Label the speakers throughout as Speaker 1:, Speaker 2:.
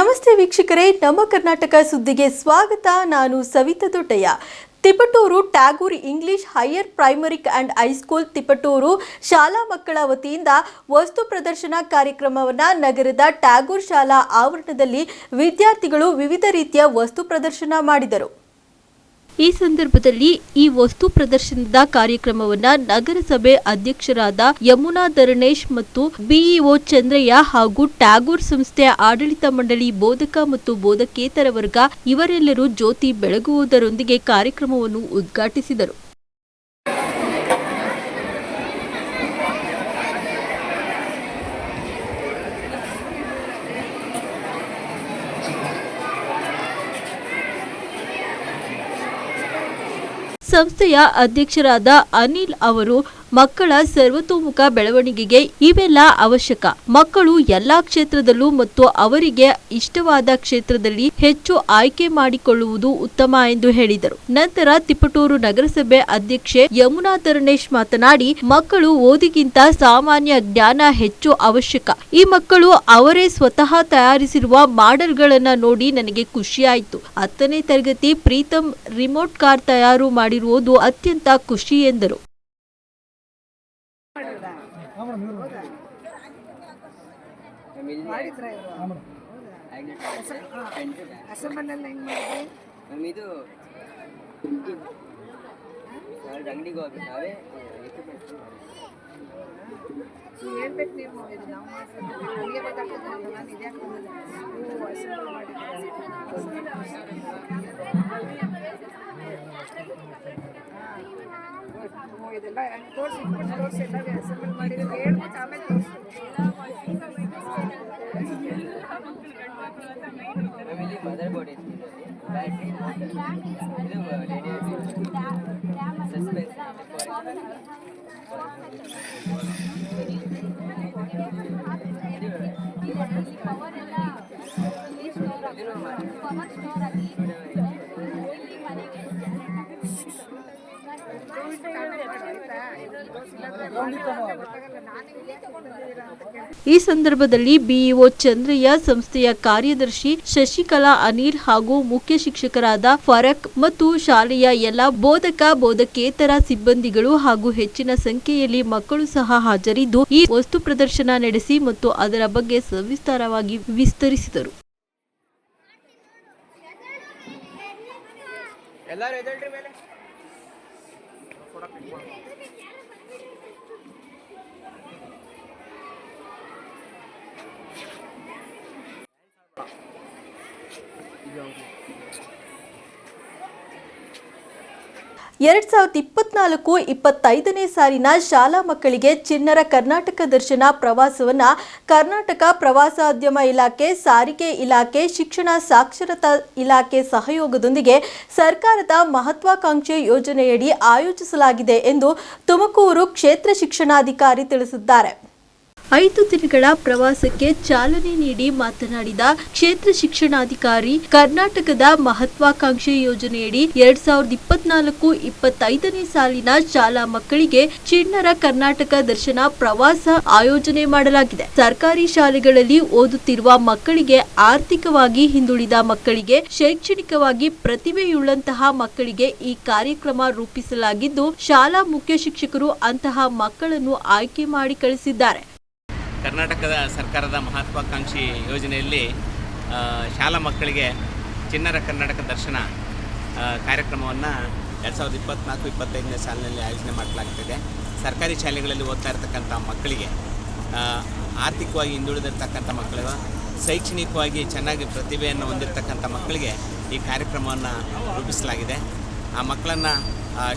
Speaker 1: ನಮಸ್ತೆ ವೀಕ್ಷಕರೇ, ನಮ್ಮ ಕರ್ನಾಟಕ ಸುದ್ದಿಗೆ ಸ್ವಾಗತ. ನಾನು Savita Doddayya. Tiptur Tagore English higher primary and high school Tiptur ಶಾಲಾ ಮಕ್ಕಳ ವತಿಯಿಂದ ವಸ್ತು ಪ್ರದರ್ಶನ ಕಾರ್ಯಕ್ರಮವನ್ನು ನಗರದ ಟ್ಯಾಗೂರ್ ಶಾಲಾ ಆವರಣದಲ್ಲಿ ವಿದ್ಯಾರ್ಥಿಗಳು ವಿವಿಧ ರೀತಿಯ ವಸ್ತು ಪ್ರದರ್ಶನ ಮಾಡಿದರು. ಈ ಸಂದರ್ಭದಲ್ಲಿ ಈ ವಸ್ತು ಪ್ರದರ್ಶನದ ಕಾರ್ಯಕ್ರಮವನ್ನ ನಗರಸಭೆ ಅಧ್ಯಕ್ಷರಾದ ಯಮುನಾ ಧರಣೇಶ್ ಮತ್ತು ಬಿಇಒ ಚಂದ್ರಯ್ಯ ಹಾಗೂ ಟ್ಯಾಗೂರ್ ಸಂಸ್ಥೆಯ ಆಡಳಿತ ಮಂಡಳಿ ಬೋಧಕ ಮತ್ತು ಬೋಧಕೇತರ ವರ್ಗ ಇವರೆಲ್ಲರೂ ಜ್ಯೋತಿ ಬೆಳಗುವುದರೊಂದಿಗೆ ಕಾರ್ಯಕ್ರಮವನ್ನು ಉದ್ಘಾಟಿಸಿದರು. ಸಂಸ್ಥೆಯ ಅಧ್ಯಕ್ಷರಾದ ಅನಿಲ್ ಅವರು ಮಕ್ಕಳ ಸರ್ವತೋಮುಖ ಬೆಳವಣಿಗೆಗೆ ಇವೆಲ್ಲ ಅವಶ್ಯಕ. ಮಕ್ಕಳು ಎಲ್ಲಾ ಕ್ಷೇತ್ರದಲ್ಲೂ ಮತ್ತು ಅವರಿಗೆ ಇಷ್ಟವಾದ ಕ್ಷೇತ್ರದಲ್ಲಿ ಹೆಚ್ಚು ಆಯ್ಕೆ ಮಾಡಿಕೊಳ್ಳುವುದು ಉತ್ತಮ ಎಂದು ಹೇಳಿದರು. ನಂತರ ತಿಪಟೂರು ನಗರಸಭೆ ಅಧ್ಯಕ್ಷೆ ಯಮುನಾ ಧರಣೇಶ್ ಮಾತನಾಡಿ, ಮಕ್ಕಳು ಓದಿಗಿಂತ ಸಾಮಾನ್ಯ ಜ್ಞಾನ ಹೆಚ್ಚು ಅವಶ್ಯಕ. ಈ ಮಕ್ಕಳು ಅವರೇ ಸ್ವತಃ ತಯಾರಿಸಿರುವ ಮಾಡೆಲ್ಗಳನ್ನ ನೋಡಿ ನನಗೆ ಖುಷಿಯಾಯಿತು. ಹತ್ತನೇ ತರಗತಿ ಪ್ರೀತಮ್ ರಿಮೋಟ್ ಕಾರ್ ತಯಾರು ಮಾಡಿರುವುದು ಅತ್ಯಂತ ಖುಷಿ ಎಂದರು.
Speaker 2: ಮಾಡಿದ್ರ ಇವರು? ಅಸೆಂಬ್ಲಿಯಲ್ಲಿ ಹೆಂಗ್ ಮಾಡಿದ್ರಿ?
Speaker 3: ಮ್ಯಾಮ್ ಇದು ಅಂಗಡಿಗೆ ಹೋಗಿ ನಾವೇ
Speaker 2: ನೀವು ಹೇಳ್ಬೇಕು ನೀವು ಇದು ನಾವು ಮಾಡ್ಸಿದ್ದು ನನಗೆ ಗೊತ್ತಾಗ್ತದೆ ನಾನು ಇದ್ಯಾಕೆ ಬಂದಿಲ್ಲ ನೀವು ಅಸೆಂಬ್ಲಿ ಮಾಡಿದ್ದೀರಾ ಇದೆಲ್ಲ ತೋರಿಸಿ ತೋರಿಸಿ. ಎಲ್ಲ ಅಸೆಂಬಲ್ ಮಾಡಿದ್ರೆ ಹೇಳ್ಬಿಟ್ಟು ಆಮೇಲೆ ತೋರಿಸಿ. சஸ்பென்ஸ்
Speaker 1: ಈ ಸಂದರ್ಭದಲ್ಲಿ ಬಿಇಒ ಚಂದ್ರಯ್ಯ, ಸಂಸ್ಥೆಯ ಕಾರ್ಯದರ್ಶಿ ಶಶಿಕಲಾ ಅನಿಲ್ ಹಾಗೂ ಮುಖ್ಯ ಶಿಕ್ಷಕರಾದ ಫರಕ್ ಮತ್ತು ಶಾಲೆಯ ಎಲ್ಲ ಬೋಧಕ, ಬೋಧಕೇತರ ಸಿಬ್ಬಂದಿಗಳು ಹಾಗೂ ಹೆಚ್ಚಿನ ಸಂಖ್ಯೆಯಲ್ಲಿ ಮಕ್ಕಳು ಸಹ ಹಾಜರಿದ್ದು, ಈ ವಸ್ತು ಪ್ರದರ್ಶನ ನಡೆಸಿ ಮತ್ತು ಅದರ ಬಗ್ಗೆ ಸವಿಸ್ತಾರವಾಗಿ ವಿಸ್ತರಿಸಿದರು.
Speaker 3: ಎದ್ದೇಳ್ರಿ ಮೇಲೆ
Speaker 1: ಎರಡ್ ಸಾವಿರದ ಇಪ್ಪತ್ನಾಲ್ಕು ಇಪ್ಪತ್ತೈದನೇ ಸಾಲಿನ ಶಾಲಾ ಮಕ್ಕಳಿಗೆ ಚಿನ್ನರ ಕರ್ನಾಟಕ ದರ್ಶನ ಪ್ರವಾಸವನ್ನ ಕರ್ನಾಟಕ ಪ್ರವಾಸೋದ್ಯಮ ಇಲಾಖೆ, ಸಾರಿಗೆ ಇಲಾಖೆ, ಶಿಕ್ಷಣ ಸಾಕ್ಷರತಾ ಇಲಾಖೆ ಸಹಯೋಗದೊಂದಿಗೆ ಸರ್ಕಾರದ ಮಹತ್ವಾಕಾಂಕ್ಷೆ ಯೋಜನೆಯಡಿ ಆಯೋಜಿಸಲಾಗಿದೆ ಎಂದು ತುಮಕೂರು ಕ್ಷೇತ್ರ ಶಿಕ್ಷಣಾಧಿಕಾರಿ ತಿಳಿಸಿದ್ದಾರೆ. ಐದು ದಿನಗಳ ಪ್ರವಾಸಕ್ಕೆ ಚಾಲನೆ ನೀಡಿ ಮಾತನಾಡಿದ ಕ್ಷೇತ್ರ ಶಿಕ್ಷಣಾಧಿಕಾರಿ, ಕರ್ನಾಟಕದ ಮಹತ್ವಾಕಾಂಕ್ಷೆ ಯೋಜನೆಯಡಿ ಎರಡ್ ಸಾವಿರದ ಇಪ್ಪತ್ನಾಲ್ಕು ಇಪ್ಪತ್ತೈದನೇ ಸಾಲಿನ ಶಾಲಾ ಮಕ್ಕಳಿಗೆ ಚಿಣ್ಣರ ಕರ್ನಾಟಕ ದರ್ಶನ ಪ್ರವಾಸ ಆಯೋಜನೆ ಮಾಡಲಾಗಿದೆ. ಸರ್ಕಾರಿ ಶಾಲೆಗಳಲ್ಲಿ ಓದುತ್ತಿರುವ ಮಕ್ಕಳಿಗೆ ಆರ್ಥಿಕವಾಗಿ ಹಿಂದುಳಿದ ಮಕ್ಕಳಿಗೆ ಶೈಕ್ಷಣಿಕವಾಗಿ ಪ್ರತಿಭೆಯುಳ್ಳಂತಹ ಮಕ್ಕಳಿಗೆ ಈ ಕಾರ್ಯಕ್ರಮ ರೂಪಿಸಲಾಗಿದ್ದು, ಶಾಲಾ ಮುಖ್ಯ ಶಿಕ್ಷಕರು ಅಂತಹ ಮಕ್ಕಳನ್ನು ಆಯ್ಕೆ ಮಾಡಿ ಕಳಿಸಿದ್ದಾರೆ.
Speaker 4: ಕರ್ನಾಟಕದ ಸರ್ಕಾರದ ಮಹತ್ವಾಕಾಂಕ್ಷಿ ಯೋಜನೆಯಲ್ಲಿ ಶಾಲಾ ಮಕ್ಕಳಿಗೆ ಚಿನ್ನರ ಕರ್ನಾಟಕ ದರ್ಶನ ಕಾರ್ಯಕ್ರಮವನ್ನು ಎರಡು ಸಾವಿರದ ಇಪ್ಪತ್ತ್ನಾಲ್ಕು ಇಪ್ಪತ್ತೈದನೇ ಸಾಲಿನಲ್ಲಿ ಆಯೋಜನೆ ಮಾಡಲಾಗ್ತಿದೆ. ಸರ್ಕಾರಿ ಶಾಲೆಗಳಲ್ಲಿ ಓದ್ತಾ ಇರತಕ್ಕಂಥ ಮಕ್ಕಳಿಗೆ ಆರ್ಥಿಕವಾಗಿ ಹಿಂದುಳಿದಿರ್ತಕ್ಕಂಥ ಮಕ್ಕಳು, ಶೈಕ್ಷಣಿಕವಾಗಿ ಚೆನ್ನಾಗಿ ಪ್ರತಿಭೆಯನ್ನು ಹೊಂದಿರತಕ್ಕಂಥ ಮಕ್ಕಳಿಗೆ ಈ ಕಾರ್ಯಕ್ರಮವನ್ನು ರೂಪಿಸಲಾಗಿದೆ. ಆ ಮಕ್ಕಳನ್ನು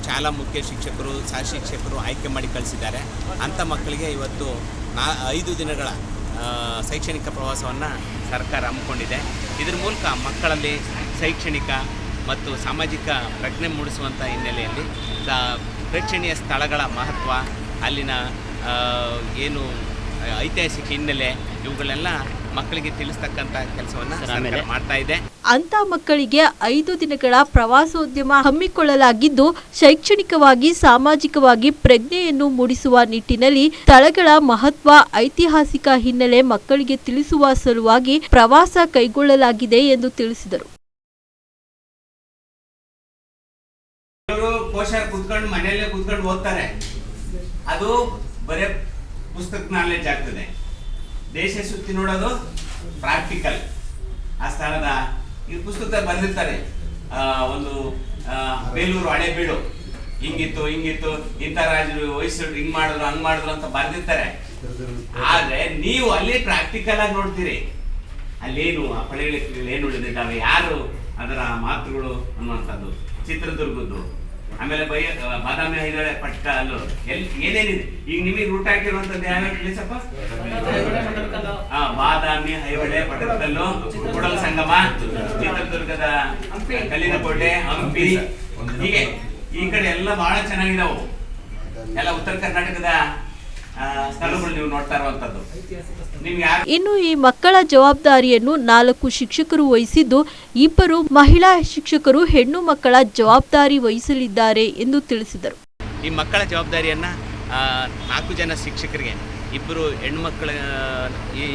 Speaker 4: ಶಾಲಾ ಮುಖ್ಯ ಶಿಕ್ಷಕರು, ಸಹ ಶಿಕ್ಷಕರು ಆಯ್ಕೆ ಮಾಡಿ ಕಳಿಸಿದ್ದಾರೆ. ಅಂಥ ಮಕ್ಕಳಿಗೆ ಇವತ್ತು ನಾ, ಐದು ದಿನಗಳ ಶೈಕ್ಷಣಿಕ ಪ್ರವಾಸವನ್ನು ಸರ್ಕಾರ ಹಮ್ಮಿಕೊಂಡಿದೆ. ಇದರ ಮೂಲಕ ಮಕ್ಕಳಲ್ಲಿ ಶೈಕ್ಷಣಿಕ ಮತ್ತು ಸಾಮಾಜಿಕ ಪ್ರಜ್ಞೆ ಮೂಡಿಸುವಂಥ ಹಿನ್ನೆಲೆಯಲ್ಲಿ ಪ್ರೇಕ್ಷಣೀಯ ಸ್ಥಳಗಳ ಮಹತ್ವ, ಅಲ್ಲಿನ ಏನು ಐತಿಹಾಸಿಕ ಹಿನ್ನೆಲೆ ಇವುಗಳೆಲ್ಲ ಮಕ್ಕಳಿಗೆ ತಿಳಿಸ್ತಕ್ಕಂತ ಕೆಲಸವನ್ನ ಮಾಡ್ತಾ ಇದೆ.
Speaker 1: ಅಂತ ಮಕ್ಕಳಿಗೆ ಐದು ದಿನಗಳ ಪ್ರವಾಸೋದ್ಯಮ ಹಮ್ಮಿಕೊಳ್ಳಲಾಗಿದ್ದು ಶೈಕ್ಷಣಿಕವಾಗಿ ಸಾಮಾಜಿಕವಾಗಿ ಪ್ರಜ್ಞೆಯನ್ನು ಮೂಡಿಸುವ ನಿಟ್ಟಿನಲ್ಲಿ ಸ್ಥಳಗಳ ಮಹತ್ವ ಐತಿಹಾಸಿಕ ಹಿನ್ನೆಲೆ ಮಕ್ಕಳಿಗೆ ತಿಳಿಸುವ ಸಲುವಾಗಿ ಪ್ರವಾಸ ಕೈಗೊಳ್ಳಲಾಗಿದೆ ಎಂದು ತಿಳಿಸಿದರು.
Speaker 4: ಕುತ್ಕೊಂಡು ಮನೆಯಲ್ಲೇ ಕುತ್ಕೊಂಡು ಓದ್ತಾರೆ. ಅದು ಬರೇ ಪುಸ್ತಕ ನಾಲೆಜ್ ಆಗ್ತದೆ. ದೇಶ ಸುತ್ತಿ ನೋಡೋದು ಪ್ರಾಕ್ಟಿಕಲ್ ಆ ಸ್ಥಳದ ಈ ಪುಸ್ತಕ ಬಂದಿರ್ತಾರೆ ಒಂದು ಬೇಲೂರು ಹಳೆಬೀಡು ಹಿಂಗಿತ್ತು ಹಿಂಗಿತ್ತು, ಇಂಥ ರಾಜರು ವಯಸ್ಸು ಹಿಂಗ್ ಮಾಡಿದ್ರು, ಹಂಗ್ ಮಾಡಿದ್ರು ಅಂತ ಬರ್ದಿರ್ತಾರೆ. ಆದ್ರೆ ನೀವು ಅಲ್ಲಿ ಪ್ರಾಕ್ಟಿಕಲ್ ಆಗಿ ನೋಡ್ತೀರಿ. ಅಲ್ಲೇನು ಆ ಪಳೆಗಳ ಏನು ಉಳಿದಿದ್ದಾವೆ? ಯಾರು ಅದರ ಮಾತುಗಳು ಅನ್ನುವಂಥದ್ದು? ಚಿತ್ರದುರ್ಗದ್ದು. ಆಮೇಲೆ ಬೈ ಬಾದಾಮಿ ಹೈದಳೆ ಪಟ್ಟ ಅಲ್ಲೂ. ಎಲ್ಲಿ ಏನೇನಿದೆ? ಈಗ ನಿಮಗೆ ರೂಟ್ ಹಾಕಿರುವಂತದ್ದು ಯಾವ್ಯಾವ ಪ್ಲೇಸಪ್ಪ ಆ, ಬಾದಾಮಿ ಹೈವಳೆ ಪಟ್ಟದಕಲ್ಲು ಕೂಡಲ ಸಂಗಮ ಚಿತ್ರದುರ್ಗದ ಕಲ್ಲಿನ ಕೋಟೆ ಹಂಪಿ. ಹೀಗೆ ಈ ಕಡೆ ಎಲ್ಲ ಬಹಳ ಚೆನ್ನಾಗಿದಾವು. ಎಲ್ಲ ಉತ್ತರ ಕರ್ನಾಟಕದ ಆ, ಸ್ಥಳಗಳು ನೀವು ನೋಡ್ತಾ ಇರುವಂತದ್ದು
Speaker 1: ಇನ್ನು ಈ ಮಕ್ಕಳ ಜವಾಬ್ದಾರಿಯನ್ನು ನಾಲ್ಕು ಶಿಕ್ಷಕರು ವಹಿಸಿದ್ದು ಇಬ್ಬರು ಮಹಿಳಾ ಶಿಕ್ಷಕರು ಹೆಣ್ಣು ಮಕ್ಕಳ ಜವಾಬ್ದಾರಿ ವಹಿಸಲಿದ್ದಾರೆ ಎಂದು ತಿಳಿಸಿದರು.
Speaker 4: ಈ ಮಕ್ಕಳ ಜವಾಬ್ದಾರಿಯನ್ನು ನಾಲ್ಕು ಜನ ಶಿಕ್ಷಕರಿಗೆ ಇಬ್ಬರು ಹೆಣ್ಣು ಮಕ್ಕಳ ಈ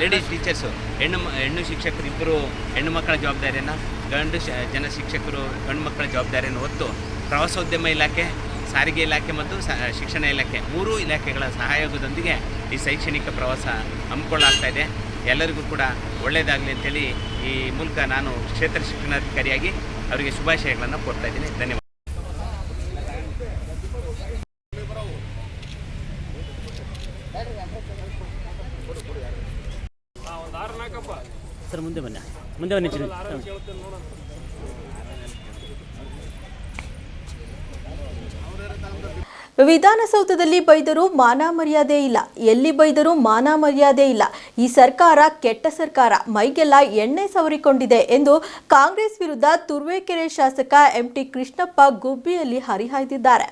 Speaker 4: ಲೇಡೀಸ್ ಟೀಚರ್ಸು ಹೆಣ್ಣು ಹೆಣ್ಣು ಶಿಕ್ಷಕರು ಇಬ್ಬರು ಹೆಣ್ಣು ಮಕ್ಕಳ ಜವಾಬ್ದಾರಿಯನ್ನು ಗಂಡು ಶ ಜನ ಶಿಕ್ಷಕರು ಗಂಡು ಮಕ್ಕಳ ಜವಾಬ್ದಾರಿಯನ್ನು ಹೊತ್ತು ಪ್ರವಾಸೋದ್ಯಮ ಇಲಾಖೆ ಸಾರಿಗೆ ಇಲಾಖೆ ಮತ್ತು ಶಿಕ್ಷಣ ಇಲಾಖೆ ಮೂರೂ ಇಲಾಖೆಗಳ ಸಹಯೋಗದೊಂದಿಗೆ ಈ ಶೈಕ್ಷಣಿಕ ಪ್ರವಾಸ ಹಮ್ಮಿಕೊಳ್ಳಾಗ್ತಾ ಇದೆ. ಎಲ್ಲರಿಗೂ ಕೂಡ ಒಳ್ಳೆಯದಾಗಲಿ ಅಂತೇಳಿ ಈ ಮೂಲಕ ನಾನು ಕ್ಷೇತ್ರ ಶಿಕ್ಷಣಾಧಿಕಾರಿಯಾಗಿ ಅವರಿಗೆ ಶುಭಾಶಯಗಳನ್ನು ಕೊಡ್ತಾ ಇದ್ದೀನಿ. ಧನ್ಯವಾದ.
Speaker 5: ಸರ್ ಮುಂದೆ ಬನ್ನಿ. ಮುಂದೆ ಬನ್ನಿ
Speaker 1: ವಿಧಾನಸೌಧದಲ್ಲಿ ಬೈದರೂ ಮಾನ ಮರ್ಯಾದೆ ಇಲ್ಲ. ಎಲ್ಲಿ ಬೈದರೂ ಮಾನ ಮರ್ಯಾದೆ ಇಲ್ಲ. ಈ ಸರ್ಕಾರ ಕೆಟ್ಟ ಸರ್ಕಾರ. ಮೈಗೆಲ್ಲ ಎಣ್ಣೆ ಸವರಿಕೊಂಡಿದೆ ಎಂದು ಕಾಂಗ್ರೆಸ್ ವಿರುದ್ಧ ತುರುವೇಕೆರೆ ಶಾಸಕ ಎಂಟಿ ಕೃಷ್ಣಪ್ಪ ಗುಬ್ಬಿಯಲ್ಲಿ ಹರಿಹಾಯ್ದಿದ್ದಾರೆ.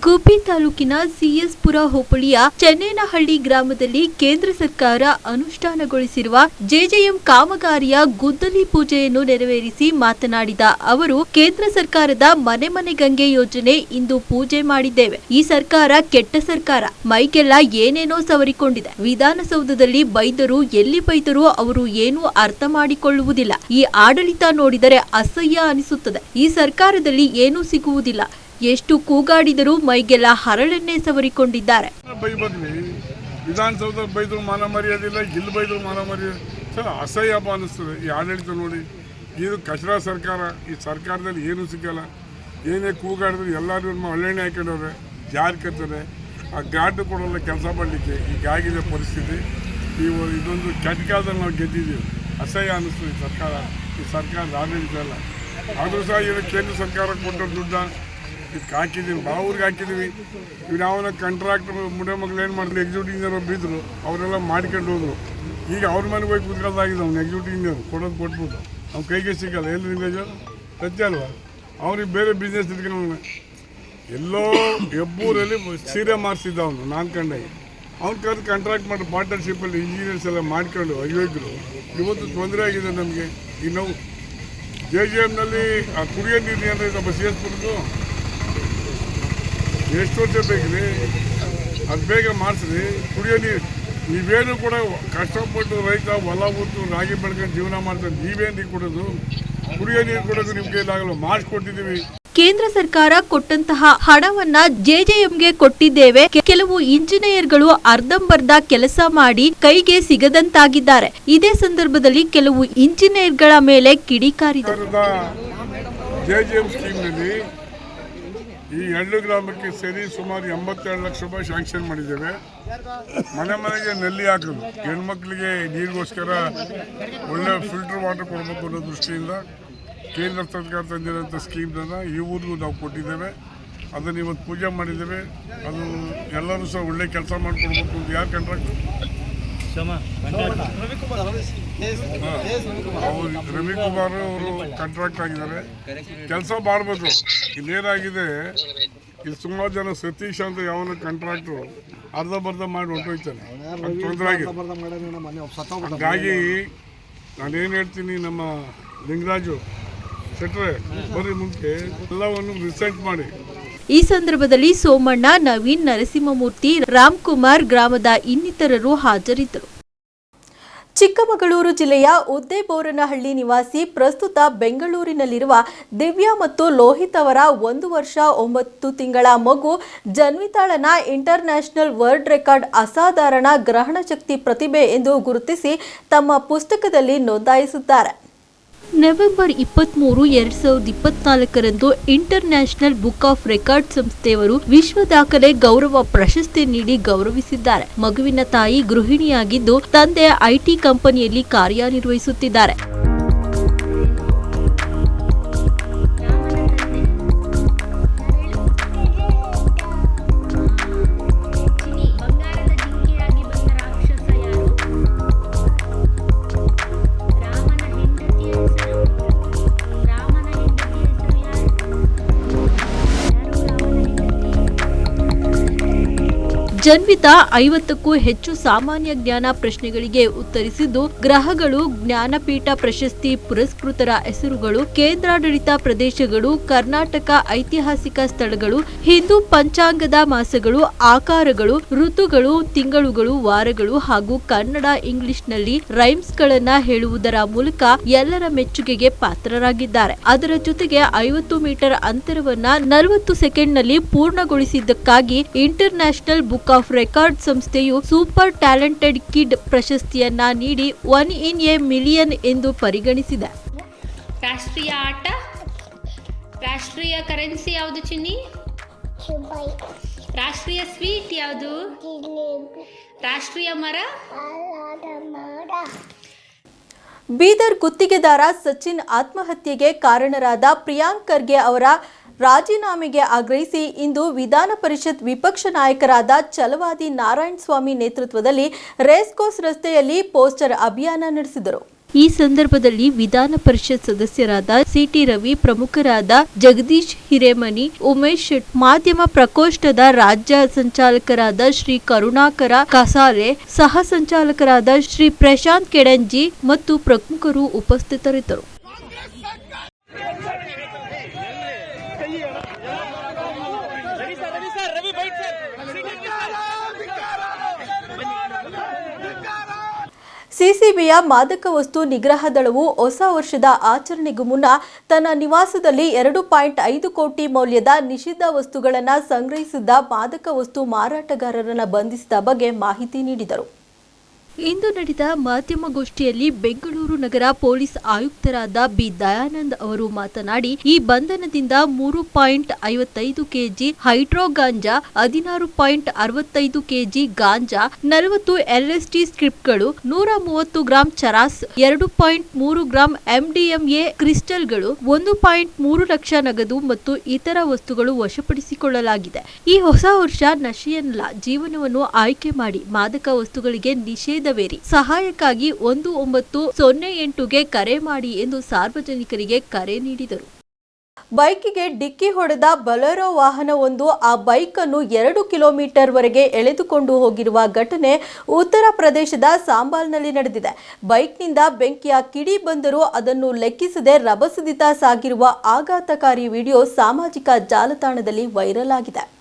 Speaker 1: ಗುಬ್ಬಿ ತಾಲೂಕಿನ ಸಿಎಸ್ಪುರ ಹೋಬಳಿಯ ಚೆನ್ನೇನಹಳ್ಳಿ ಗ್ರಾಮದಲ್ಲಿ ಕೇಂದ್ರ ಸರ್ಕಾರ ಅನುಷ್ಠಾನಗೊಳಿಸಿರುವ ಜೆಜೆಎಂ ಕಾಮಗಾರಿಯ ಗುದ್ದಲಿ ಪೂಜೆಯನ್ನು ನೆರವೇರಿಸಿ ಮಾತನಾಡಿದ ಅವರು, ಕೇಂದ್ರ ಸರ್ಕಾರದ ಮನೆ ಮನೆ ಗಂಗೆ ಯೋಜನೆ ಇಂದು ಪೂಜೆ ಮಾಡಿದ್ದೇವೆ. ಈ ಸರ್ಕಾರ ಕೆಟ್ಟ ಸರ್ಕಾರ. ಮೈಗೆಲ್ಲ ಏನೇನೋ ಸವರಿಕೊಂಡಿದೆ. ವಿಧಾನಸೌಧದಲ್ಲಿ ಬೈದರು, ಎಲ್ಲಿ ಬೈದರು ಅವರು ಏನೂ ಅರ್ಥ ಮಾಡಿಕೊಳ್ಳುವುದಿಲ್ಲ. ಈ ಆಡಳಿತ ನೋಡಿದರೆ ಅಸಹ್ಯ ಅನಿಸುತ್ತದೆ. ಈ ಸರ್ಕಾರದಲ್ಲಿ ಏನೂ ಸಿಗುವುದಿಲ್ಲ. ಎಷ್ಟು ಕೂಗಾಡಿದರೂ ಮೈಗೆಲ್ಲ ಹರಳೆಣ್ಣೆ ಸವರಿಕೊಂಡಿದ್ದಾರೆ.
Speaker 6: ವಿಧಾನಸೌಧ ಬೈದ್ರು ಮಾನ ಮರ್ಯಾದಿಲ್ಲ ಇಲ್ಲಿ ಬೈದ್ರು ಮಾನ ಮರ್ಯಾದೆ ಸರ್ ಹಬ್ಬ ಅನ್ನಿಸ್ತದೆ ಈ ಆಡಳಿತ ನೋಡಿ, ಇದು ಕಚರಾ ಸರ್ಕಾರ, ಈ ಸರ್ಕಾರದಲ್ಲಿ ಏನೂ ಸಿಗಲ್ಲ. ಏನೇ ಕೂಗಾಡಿದ್ರು ಎಲ್ಲರೂ ಒಳ್ಳೆಣ್ಣೆ ಹಾಕೊಂಡವ್ರೆ, ಜಾರಿ ಕತ್ತಾರೆ ಆ ಗಾಡ್ ಕೊಡೋಲ್ಲ ಕೆಲಸ ಮಾಡಲಿಕ್ಕೆ ಈಗಾಗಿದೆ ಪರಿಸ್ಥಿತಿ. ಈ ಇದೊಂದು ಕೆಟ್ಟ ಕಾಲದಲ್ಲಿ ನಾವು ಗೆದ್ದಿದ್ದೀವಿ. ಅಸಹ್ಯ ಈ ಸರ್ಕಾರ. ಈ ಸರ್ಕಾರದ ಆಡಳಿತ ಅಲ್ಲ. ಆದರೂ ಸಹ ಇದು ಕೇಂದ್ರ ಸರ್ಕಾರ ಕೊಟ್ಟ ದುಡ್ಡ? ಇದಕ್ಕೆ ಹಾಕಿದ್ದೀವಿ ಬಾವೂರಿಗೆ ಹಾಕಿದ್ದೀವಿ. ಇವ್ರು ಯಾವನ ಕಂಟ್ರಾಕ್ಟರ್ ಮುಡೆ ಮಗ್ಳು ಏನು ಮಾಡಿದ್ರು ಎಕ್ಸಿಕ್ಯೂಟಿವ್ ಇಂಜಿನಿಯರ್ ಬಿದ್ದರು ಅವರೆಲ್ಲ ಮಾಡ್ಕೊಂಡು ಹೋದ್ರು. ಈಗ ಅವ್ರ ಮನೆಗೆ ಹೋಗಿ ಕುತ್ಕೊಳ್ದಾಗಿದೆ ಅವ್ನು ಎಕ್ಸಿಕ್ಯೂಟಿವ್ ಇಂಜಿನಿಯರ್ ಕೊಡೋದು ಕೊಟ್ಬಿಟ್ಟು ಅವ್ನ ಕೈಗೆ ಸಿಗಲ್ಲ. ಏನು ನಿಂಗೆ ಸತ್ಯ ಅಲ್ವಾ? ಅವ್ರಿಗೆ ಬೇರೆ ಬಿಸ್ನೆಸ್ ಇಟ್ಕೊಂಡು ಎಲ್ಲೋ ಹೆಬ್ಬೂರಲ್ಲಿ ಸೀರೆ ಮಾರಿಸಿದ್ದ ಅವನು, ನಾನು ಕಂಡಾಗಿ. ಅವ್ನು ಕರೆದು ಕಾಂಟ್ರಾಕ್ಟ್ ಮಾಡಿ ಪಾರ್ಟ್ನರ್ಶಿಪ್ಪಲ್ಲಿ ಇಂಜಿನಿಯರ್ಸ್ ಎಲ್ಲ ಮಾಡ್ಕೊಂಡು ಅಯೋಗ್ಯರು ಇವತ್ತು ತೊಂದರೆ ಆಗಿದೆ ನಮಗೆ. ಈ ಜೆ ಜೆ ಎಮ್ನಲ್ಲಿ ಕುಡಿಯೋ ನೀರು ಏನಾದ್ರೆ ನಮ್ಮ ಸಿ ಎಷ್ಟು ವರ್ಷ ಬೇಕ್ರಿ ಅದು ಬೇಗ ಮಾಡಿಸ್ರಿ. ಕುಡಿಯೋ ನೀರು ನೀವೇನು ಕೂಡ ಕಷ್ಟಪಟ್ಟು ರೈತ ಹೊಲ ಉತ್ತು ರಾಗಿ ಬೆಳ್ಕೊಂಡು ಜೀವನ ಮಾಡ್ತಾರೆ ನೀವೇನು ಕೊಡೋದು ಕುಡಿಯೋ ನೀರು ಕೊಡೋದು ನಿಮ್ಮ ಕೈಲಾಗಲ್ಲ ಮಾಡಿಸ್ಕೊಟ್ಟಿದ್ದೀವಿ.
Speaker 1: ಕೇಂದ್ರ ಸರ್ಕಾರ ಕೊಟ್ಟಂತಹ ಹಣವನ್ನ ಜೆಜೆಎಂಗೆ ಕೊಟ್ಟಿದ್ದೇವೆ. ಕೆಲವು ಇಂಜಿನಿಯರ್ಗಳು ಅರ್ಧಂಬರ್ಧ ಕೆಲಸ ಮಾಡಿ ಕೈಗೆ ಸಿಗದಂತಾಗಿದ್ದಾರೆ. ಇದೇ ಸಂದರ್ಭದಲ್ಲಿ ಕೆಲವು ಇಂಜಿನಿಯರ್ಗಳ ಮೇಲೆ ಕಿಡಿಕಾರಿದರು
Speaker 6: ಸರ್ಕಾರದ ಜೆ ಜೆ ಎಂ ಸ್ಕೀಮ್ನಲ್ಲಿ ಈ ಎರಡು ಗ್ರಾಮಕ್ಕೆ ಸೇರಿ ಸುಮಾರು ಎಂಬತ್ತೆರಡು ಲಕ್ಷ ರೂಪಾಯಿ ಶಾಂಕ್ಷನ್ ಮಾಡಿದ್ದೇವೆ. ಮನೆ ಮನೆಗೆ ನಲ್ಲಿ ಹಾಕೋದು. ಹೆಣ್ಮಕ್ಳಿಗೆ ನೀರಿಗೋಸ್ಕರ ಒಳ್ಳೆ ಫಿಲ್ಟರ್ ವಾಟರ್ ಕೊಡಬೇಕು ಅನ್ನೋ ದೃಷ್ಟಿಯಿಂದ ಕೇಂದ್ರ ಸರ್ಕಾರ ತಂದಿರೋಂಥ ಸ್ಕೀಮ್ನ ಈ ಊರಿಗೂ ನಾವು ಕೊಟ್ಟಿದ್ದೇವೆ. ಅದನ್ನು ಇವತ್ತು ಪೂಜೆ ಮಾಡಿದ್ದೇವೆ. ಅದು ಎಲ್ಲರೂ ಸಹ ಒಳ್ಳೆ ಕೆಲಸ ಮಾಡಿಕೊಡ್ಬೇಕು ಅಂತ ಯಾರು ಅವರು ರವಿಕುಮಾರ್ ಅವರು ಕಾಂಟ್ರಾಕ್ಟ್ ಆಗಿದ್ದಾರೆ. ಕೆಲಸ ಮಾಡಬೇಕು. ಇಲ್ಲೇನಾಗಿದೆ ಇಲ್ಲಿ ಸುಮಾರು ಜನ ಸತೀಶ್ ಅಂತ ಯಾವನ ಕಾಂಟ್ರಾಕ್ಟ್ ಅರ್ಧ ಬರ್ಧ ಮಾಡಿ ಆಗಿದೆ. ಹಾಗಾಗಿ ನಾನೇನು ಹೇಳ್ತೀನಿ ನಮ್ಮ ಲಿಂಗರಾಜು, ಶೆಟ್ರೆ ಬರೀ ಮುಂಚೆ ಎಲ್ಲವನ್ನು ರಿಸೆಂಟ್ ಮಾಡಿ.
Speaker 1: ಈ ಸಂದರ್ಭದಲ್ಲಿ ಸೋಮಣ್ಣ, ನವೀನ್, ನರಸಿಂಹಮೂರ್ತಿ, ರಾಮ್ಕುಮಾರ್ ಗ್ರಾಮದ ಇನ್ನಿತರರು ಹಾಜರಿದ್ದರು. ಚಿಕ್ಕಮಗಳೂರು ಜಿಲ್ಲೆಯ ಉದ್ದೇಬೋರನಹಳ್ಳಿ ನಿವಾಸಿ ಪ್ರಸ್ತುತ ಬೆಂಗಳೂರಿನಲ್ಲಿರುವ ದಿವ್ಯಾ ಮತ್ತು ಲೋಹಿತ್ ಅವರ ಒಂದು ವರ್ಷ ಒಂಬತ್ತು ತಿಂಗಳ ಮಗು ಜನ್ವಿತಾಳನ ಇಂಟರ್ನ್ಯಾಷನಲ್ ವರ್ಲ್ಡ್ ರೆಕಾರ್ಡ್ ಅಸಾಧಾರಣ ಗ್ರಹಣ ಶಕ್ತಿ ಪ್ರತಿಭೆ ಎಂದು ಗುರುತಿಸಿ ತಮ್ಮ ಪುಸ್ತಕದಲ್ಲಿ ನೋಂದಾಯಿಸಿದ್ದಾರೆ ನವೆಂಬರ್ ಇಪ್ಪತ್ತ್ಮೂರು ಎರಡ್ ಸಾವಿರದ ಇಪ್ಪತ್ನಾಲ್ಕರಂದು international book of record ಸಂಸ್ಥೆಯವರು ವಿಶ್ವ ದಾಖಲೆ ಗೌರವ ಪ್ರಶಸ್ತಿ ನೀಡಿ ಗೌರವಿಸಿದ್ದಾರೆ. ಮಗುವಿನ ತಾಯಿ ಗೃಹಿಣಿಯಾಗಿದ್ದು ತಂದೆ ಐಟಿ ಕಂಪನಿಯಲ್ಲಿ ಕಾರ್ಯನಿರ್ವಹಿಸುತ್ತಿದ್ದಾರೆ. ಜನ್ವಿತಾ ಐವತ್ತಕ್ಕೂ ಹೆಚ್ಚು ಸಾಮಾನ್ಯ ಜ್ಞಾನ ಪ್ರಶ್ನೆಗಳಿಗೆ ಉತ್ತರಿಸಿದ್ದು, ಗ್ರಹಗಳು, ಜ್ಞಾನಪೀಠ ಪ್ರಶಸ್ತಿ ಪುರಸ್ಕೃತರ ಹೆಸರುಗಳು, ಕೇಂದ್ರಾಡಳಿತ ಪ್ರದೇಶಗಳು, ಕರ್ನಾಟಕ ಐತಿಹಾಸಿಕ ಸ್ಥಳಗಳು, ಹಿಂದೂ ಪಂಚಾಂಗದ ಮಾಸಗಳು, ಆಕಾರಗಳು, ಋತುಗಳು, ತಿಂಗಳುಗಳು, ವಾರಗಳು ಹಾಗೂ ಕನ್ನಡ ಇಂಗ್ಲಿಷ್ನಲ್ಲಿ ರೈಮ್ಸ್ಗಳನ್ನ ಹೇಳುವುದರ ಮೂಲಕ ಎಲ್ಲರ ಮೆಚ್ಚುಗೆಗೆ ಪಾತ್ರರಾಗಿದ್ದಾರೆ. ಅದರ ಜೊತೆಗೆ ಐವತ್ತು ಮೀಟರ್ ಅಂತರವನ್ನ ನಲವತ್ತು ಸೆಕೆಂಡ್ನಲ್ಲಿ ಪೂರ್ಣಗೊಳಿಸಿದ್ದಕ್ಕಾಗಿ international book of record ಸಂಸ್ಥೆಯು ಸೂಪರ್ ಟ್ಯಾಲೆಂಟೆಡ್ ಕಿಡ್ ಪ್ರಶಸ್ತಿಯನ್ನ ನೀಡಿ ಒನ್ ಇನ್ ಎ ಮಿಲಿಯನ್ ಎಂದು ಪರಿಗಣಿಸಿದೆ.
Speaker 7: ರಾಷ್ಟ್ರೀಯ ಆಟ ರಾಷ್ಟ್ರೀಯ ಕರೆನ್ಸಿ ಯಾವುದು ಚಿನ್ನಿ? ರಾಷ್ಟ್ರೀಯ ಸ್ವೀಟ್ ಯಾವುದು? ರಾಷ್ಟ್ರೀಯ ಮರ?
Speaker 1: ಬೀದರ್ ಗುತ್ತಿಗೆದಾರ ಸಚಿನ್ ಆತ್ಮಹತ್ಯೆಗೆ ಕಾರಣರಾದ ಪ್ರಿಯಾಂಕ್ ಖರ್ಗೆ ಅವರ ರಾಜೀನಾಮೆಗೆ ಆಗ್ರಹಿಸಿ ಇಂದು ವಿಧಾನ ಪರಿಷತ್ ವಿಪಕ್ಷ ನಾಯಕರಾದ ಛಲವಾದಿ ನಾರಾಯಣ ಸ್ವಾಮಿ ನೇತೃತ್ವದಲ್ಲಿ ರೇಸ್ಕೋಸ್ ರಸ್ತೆಯಲ್ಲಿ ಪೋಸ್ಟರ್ ಅಭಿಯಾನ ನಡೆಸಿದರು. ಈ ಸಂದರ್ಭದಲ್ಲಿ ವಿಧಾನ ಪರಿಷತ್ ಸದಸ್ಯರಾದ ಸಿಟಿ ರವಿ, ಪ್ರಮುಖರಾದ ಜಗದೀಶ್ ಹಿರೇಮನಿ, ಉಮೇಶ್ ಶೆಟ್ ಮಾಧ್ಯಮ ಪ್ರಕೋಷ್ಠದ ರಾಜ್ಯ ಸಂಚಾಲಕರಾದ ಶ್ರೀ ಕರುಣಾಕರ ಕಸಾರೆ, ಸಹ ಸಂಚಾಲಕರಾದ ಶ್ರೀ ಪ್ರಶಾಂತ್ ಕೆಡಂಜಿ ಮತ್ತು ಪ್ರಮುಖರು ಉಪಸ್ಥಿತರಿದ್ದರು. ಸಿಸಿಬಿಯ ಮಾದಕ ವಸ್ತು ನಿಗ್ರಹ ದಳವು ಹೊಸ ವರ್ಷದ ಆಚರಣೆಗೂ ಮುನ್ನ ತನ್ನ ನಿವಾಸದಲ್ಲಿ ಎರಡು ಪಾಯಿಂಟ್ ಐದು ಕೋಟಿ ಮೌಲ್ಯದ ನಿಷಿದ್ಧ ವಸ್ತುಗಳನ್ನು ಸಂಗ್ರಹಿಸಿದ್ದ ಮಾದಕ ವಸ್ತು ಮಾರಾಟಗಾರರನ್ನು ಬಂಧಿಸಿದ ಬಗ್ಗೆ ಮಾಹಿತಿ ನೀಡಿದರು. ಇಂದು ನಡೆದ ಮಾಧ್ಯಮಗೋಷ್ಠಿಯಲ್ಲಿ ಬೆಂಗಳೂರು ನಗರ ಪೊಲೀಸ್ ಆಯುಕ್ತರಾದ ಬಿ ದಯಾನಂದ್ ಅವರು ಮಾತನಾಡಿ, ಈ ಬಂಧನದಿಂದ ಮೂರು ಪಾಯಿಂಟ್ ಐವತ್ತೈದು ಕೆಜಿ ಹೈಡ್ರೋ ಗಾಂಜಾ, ಹದಿನಾರು ಪಾಯಿಂಟ್ ಅರವತ್ತೈದು ಕೆಜಿ ಗಾಂಜಾ, ನಲವತ್ತು ಎಲ್ಎಸ್ಟಿ ಸ್ಕ್ರಿಪ್ಟ್ಗಳು ನೂರ ಮೂವತ್ತು ಗ್ರಾಂ ಚರಾಸ್, ಎರಡು ಪಾಯಿಂಟ್ ಮೂರು ಗ್ರಾಂ ಎಂಡಿಎಂಎ ಕ್ರಿಸ್ಟಲ್ಗಳು, ಒಂದು ಪಾಯಿಂಟ್ ಮೂರು ಲಕ್ಷ ನಗದು ಮತ್ತು ಇತರ ವಸ್ತುಗಳು ವಶಪಡಿಸಿಕೊಳ್ಳಲಾಗಿದೆ. ಈ ಹೊಸ ವರ್ಷ ನಶೆಯನ್ನಲ್ಲ ಜೀವನವನ್ನು ಆಯ್ಕೆ ಮಾಡಿ ಮಾದಕ ವಸ್ತುಗಳಿಗೆ ಸಹಾಯಕ್ಕಾಗಿ ಒಂದು ಒಂಬತ್ತು ಸೊನ್ನೆ ಎಂಟುಗೆ ಕರೆ ಮಾಡಿ ಎಂದು ಸಾರ್ವಜನಿಕರಿಗೆ ಕರೆ ನೀಡಿದರು. ಬೈಕಿಗೆ ಡಿಕ್ಕಿ ಹೊಡೆದ ಬಲರೋ ವಾಹನವೊಂದು ಆ ಬೈಕನ್ನು ಎರಡು ಕಿಲೋಮೀಟರ್ ವರೆಗೆ ಎಳೆದುಕೊಂಡು ಹೋಗಿರುವ ಘಟನೆ ಉತ್ತರ ಪ್ರದೇಶದ ಸಾಂಬಾಲ್ನಲ್ಲಿ ನಡೆದಿದೆ. ಬೈಕ್ನಿಂದ ಬೆಂಕಿಯ ಕಿಡಿ ಬಂದರೂ ಅದನ್ನು ಲೆಕ್ಕಿಸದೆ ರಭಸದಿತ ಸಾಗಿರುವ ಆಘಾತಕಾರಿ ವಿಡಿಯೋ ಸಾಮಾಜಿಕ ಜಾಲತಾಣದಲ್ಲಿ ವೈರಲ್ ಆಗಿದೆ.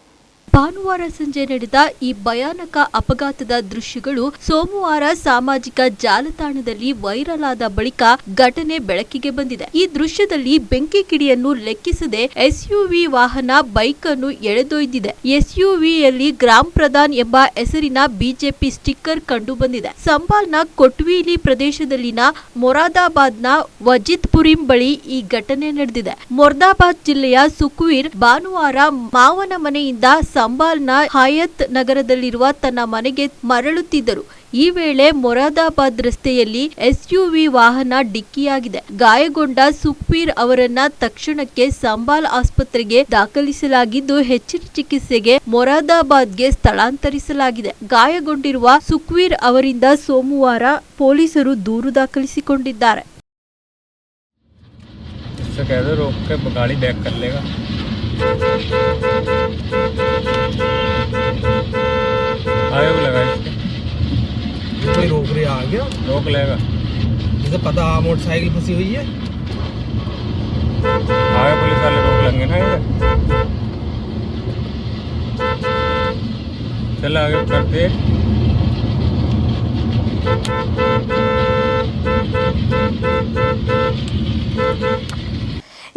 Speaker 1: ಭಾನುವಾರ ಸಂಜೆ ನಡೆದ ಈ ಭಯಾನಕ ಅಪಘಾತದ ದೃಶ್ಯಗಳು ಸೋಮವಾರ ಸಾಮಾಜಿಕ ಜಾಲತಾಣದಲ್ಲಿ ವೈರಲ್ ಆದ ಬಳಿಕ ಘಟನೆ ಬೆಳಕಿಗೆ ಬಂದಿದೆ. ಈ ದೃಶ್ಯದಲ್ಲಿ ಬೆಂಕಿ ಕಿಡಿಯನ್ನು ಲೆಕ್ಕಿಸದೆ ಎಸ್ಯುವಿ ವಾಹನ ಬೈಕ್ ಅನ್ನು ಎಳೆದೊಯ್ದಿದೆ. ಎಸ್ಯುವಿಯಲ್ಲಿ ಗ್ರಾಮ್ ಪ್ರಧಾನ್ ಎಂಬ ಹೆಸರಿನ ಬಿಜೆಪಿ ಸ್ಟಿಕ್ಕರ್ ಕಂಡು ಬಂದಿದೆ ಸಂಬಾಲ್ನ ಕೊಟ್ವೀಲಿ ಪ್ರದೇಶದಲ್ಲಿನ ಮೊರಾದಾಬಾದ್ನ ವಜಿತ್ಪುರಿಂ ಬಳಿ ಈ ಘಟನೆ ನಡೆದಿದೆ. ಮೊರ್ದಾಬಾದ್ ಜಿಲ್ಲೆಯ ಸುಕ್ವೀರ್ ಭಾನುವಾರ ಮಾವನ ಮನೆಯಿಂದ ಸಂಬಾಲ್ನ ಹಯತ್ ನಗರದಲ್ಲಿರುವ ತನ್ನ ಮನೆಗೆ ಮರಳುತ್ತಿದ್ದರು. ಈ ವೇಳೆ ಮೊರಾದಾಬಾದ್ ರಸ್ತೆಯಲ್ಲಿ ಎಸ್ಯುವಿ ವಾಹನ ಡಿಕ್ಕಿಯಾಗಿದೆ. ಗಾಯಗೊಂಡ ಸುಖ್ಬೀರ್ ಅವರನ್ನ ತಕ್ಷಣಕ್ಕೆ ಸಂಬಾಲ್ ಆಸ್ಪತ್ರೆಗೆ ದಾಖಲಿಸಲಾಗಿದ್ದು, ಹೆಚ್ಚಿನ ಚಿಕಿತ್ಸೆಗೆ ಮೊರಾದಾಬಾದ್ಗೆ ಸ್ಥಳಾಂತರಿಸಲಾಗಿದೆ. ಗಾಯಗೊಂಡಿರುವ ಸುಖ್ವೀರ್ ಅವರಿಂದ ಸೋಮವಾರ ಪೊಲೀಸರು ದೂರು ದಾಖಲಿಸಿಕೊಂಡಿದ್ದಾರೆ.
Speaker 8: ಗಾಡಿ ಬ್ಯಾಕ್ आगे को लगा इसके
Speaker 9: कोई रोक रहे आ गया
Speaker 8: रोक लेगा
Speaker 9: मुझे पता हाँ मोटरसाइकिल फंसी हुई है
Speaker 8: आगे पुलिस वाले रोक लेंगे ना इधर चल आगे कर दे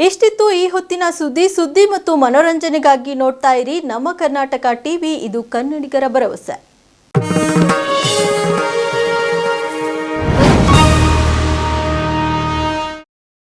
Speaker 1: ಇಷ್ಟಿತ್ತು ಈ ಹೊತ್ತಿನ ಸುದ್ದಿ ಸುದ್ದಿ ಮತ್ತು ಮನೋರಂಜನೆಗಾಗಿ ನೋಡ್ತಾ ಇರಿ ನಮ್ಮ ಕರ್ನಾಟಕ ಟಿವಿ ಇದು ಕನ್ನಡಿಗರ ಭರವಸೆ